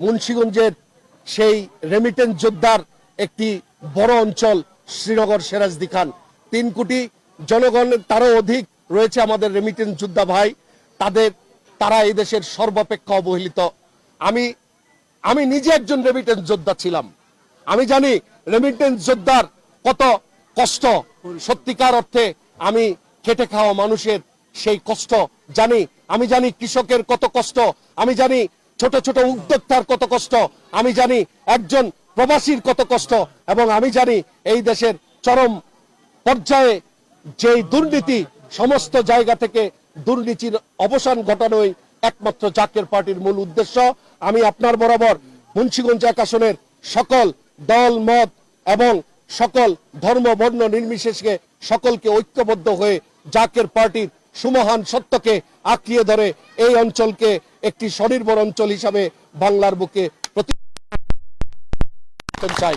মুন্সিগঞ্জের সেই রেমিটেন্স যোদ্ধার একটি বড় অঞ্চল শ্রীনগর সেরাজদি খান। তিন কোটি জনগণের তারও অধিক রয়েছে আমাদের রেমিটেন্স যোদ্ধা ভাই। তাদের, তারা এই দেশের সর্বাপেক্ষা অবহেলিত। আমি আমি নিজে একজন রেমিটেন্স যোদ্ধা ছিলাম। আমি জানি রেমিটেন্স যোদ্ধার কত কষ্ট। সত্যিকার অর্থে আমি খেটে খাওয়া মানুষের সেই কষ্ট জানি। আমি জানি কৃষকের কত কষ্ট। আমি জানি ছোট ছোট উদ্যোক্তার কত কষ্ট, আমি জানি একজন প্রবাসীর কত কষ্ট, এবং আমি জানি এই দেশের চরম পর্যায়ে যেই দুর্নীতি সমস্ত জায়গা থেকে দুর্নীতির অবসান ঘটানোই একমাত্র জাকের পার্টির মূল উদ্দেশ্য। আমি আপনার বরাবর মুন্সিগঞ্জ এক আসনের সকল দল, মত এবং সকল ধর্ম, বর্ণ, নির্বিশেষে সকলকে ঐক্যবদ্ধ হয়ে জাকের পার্টির সুমহান সত্যকে আঁকিয়ে ধরে এই অঞ্চলকে একটি স্বনির্ভর অঞ্চল হিসাবে বাংলার বুকে প্রতি চাই।